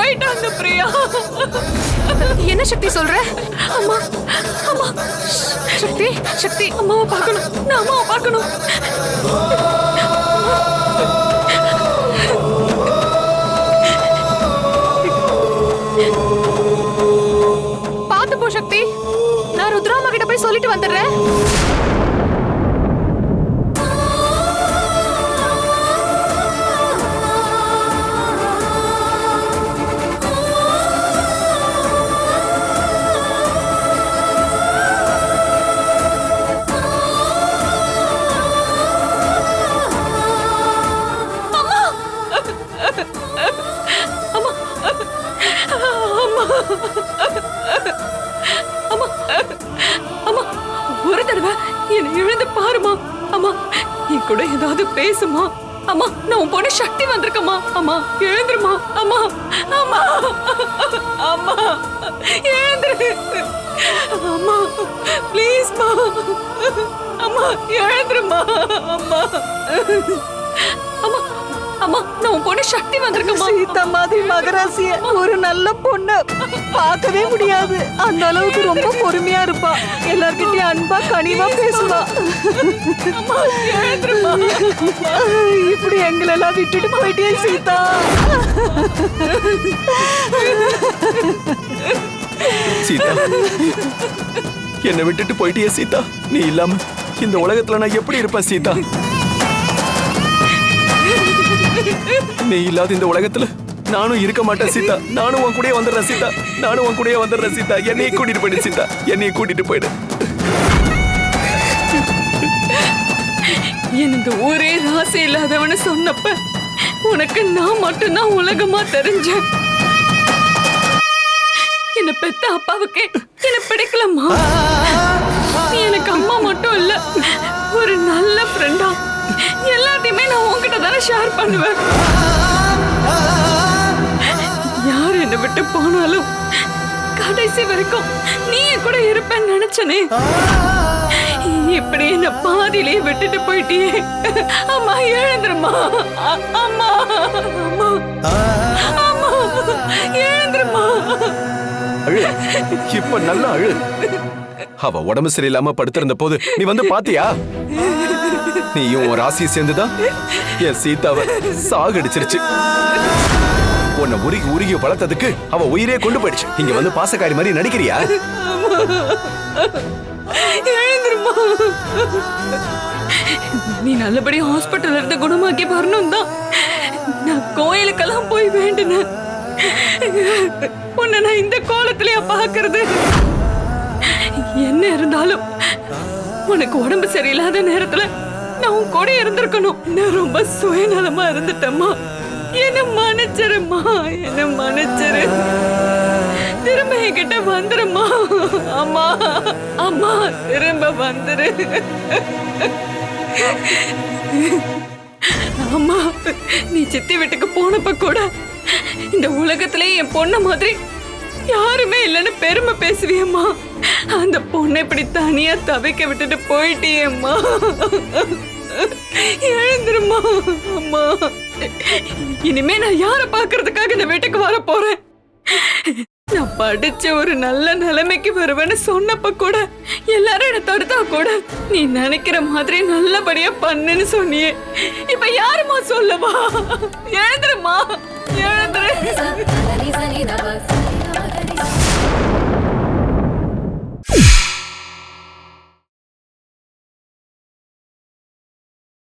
போயிட்டாங்க பிரியா. என்ன சக்தி சொல்ற? அம்மா அம்மா. சக்தி சக்தி அம்மாவை பார்க்கணும். நான் அம்மாவை பார்க்கணும். பாத்து போ சக்தி. நான் ருத்ராமா கிட்ட போய் சொல்லிட்டு வந்துடுறேன். கூட ஏதாவது பேசுமா? அம்மா நான் உன் பொண்ணு சக்தி வந்திருக்கம்மா. அம்மா எழுந்துருமா அம்மா அம்மா. அம்மா எழுந்துரு. அம்மா ப்ளீஸ்மா அம்மா எழுந்துருமா அம்மா. அம்மா அம்மா நான் உன் பொண்ணு சக்தி வந்திருக்கம்மா சீதா மாதிரி மகராசிய. ஒரு நல்ல பொண்ணு. பார்க்கவே முடியாது. அந்த அளவுக்கு ரொம்ப பொறுமையா இருப்பா. எல்லார்கிட்டயும் அன்பா கனிவா பேசுவா. இப்படி எங்களெல்லாம் விட்டுட்டு போயிட்டே சீதா. சீதா என்னை விட்டுட்டு போயிட்டியே சீதா. நீ இல்லாம இந்த உலகத்துல நான் எப்படி இருப்பேன் சீதா? நீ இல்லாத இந்த உலகத்துல நானும் இருக்க மாட்டேன் சீதா. நானும் உன் கூடயே வந்துடுறேன் சீதா. நானும் உன் கூடயே வந்துடுறேன் சீதா. என்னைய கூட்டிட்டு போயிடு சீதா. என்னைய கூட்டிட்டு போயிடு. என் இந்த ஊரே ராசி இல்லாதவனு சொன்னப்ப உனக்கு நான் மட்டும்தான் உலகமா தெரிஞ்சேன். என்ன பெத்த அப்பாவுக்கு என்ன பிடிக்கலம்மா. நீ எனக்கு அம்மா மட்டும் இல்ல ஒரு நல்ல ஃப்ரெண்டா எல்லாத்தையுமே நான் உங்ககிட்ட தானே ஷேர் பண்ணுவேன். யார் என்னை விட்டு போனாலும் கடைசி வரைக்கும் நீ கூட இருப்பேன்னு நினைச்சனே. இப்படி என்ன பாதியிலேயே விட்டுட்டு போயிட்டியே. அம்மா எழுந்துருமா அம்மா. அம்மா. அம்மா எழுந்துருமா அழு இப்ப நல்லா அழு. அவ உடம்பு சரியில்லாம படுத்திருந்த போது நீ வந்து பாத்தியா? நீயும் ஒரு ராசியை சேர்ந்துதான் என் சீதாவை சாகடிச்சிருச்சு. உன்னை உருகி உருகி வளர்த்ததுக்கு அவ உயிரே கொண்டு போயிடுச்சு. இங்க வந்து பாசக்காரி மாதிரி நடிக்கிறியா? நீ நல்லபடியா ஹாஸ்பிட்டல் இருந்து குணமாக்கி வரணும் தான். நான் கோயிலுக்கெல்லாம் போய் வேண்டினேன். உன்னை நான் இந்த கோலத்திலேயே பாக்குறது என்ன இருந்தாலும் உனக்கு உடம்பு சரியில்லாத நேரத்துல நான் உன் கூட இருந்திருக்கணும். நான் ரொம்ப சுயநலமா இருந்துட்டேம்மா. என்ன மன்னிச்சிருமா என்ன மன்னிச்சிரு திரும்ப என்கிட்ட வந்துருமா அம்மா அம்மா திரும்ப வந்துரு. அம்மா நீ சித்தி வீட்டுக்கு போனப்ப கூட இந்த உலகத்திலே என் பொண்ண மாதிரி யாருமே இல்லைன்னு பெருமை பேசுவியம்மா. அந்த பொண்ணை இப்படி தனியா தவிக்க விட்டுட்டு போயிட்டியேம்மா எழுந்துருமா அம்மா இனிமே நான் யார பாக்குறதுக்காக இந்த வீட்டுக்கு வர போறேன் நான் படிச்ச ஒரு நல்ல நிலைமைக்கு வருவேன்னு சொன்னப்ப கூட எல்லாரும் என்ன தடுத்தா கூட நீ நினைக்கிற மாதிரி நல்லபடியா பண்ணுன்னு சொன்னியே இப்ப யாருமா சொல்லவா எழுந்துருமா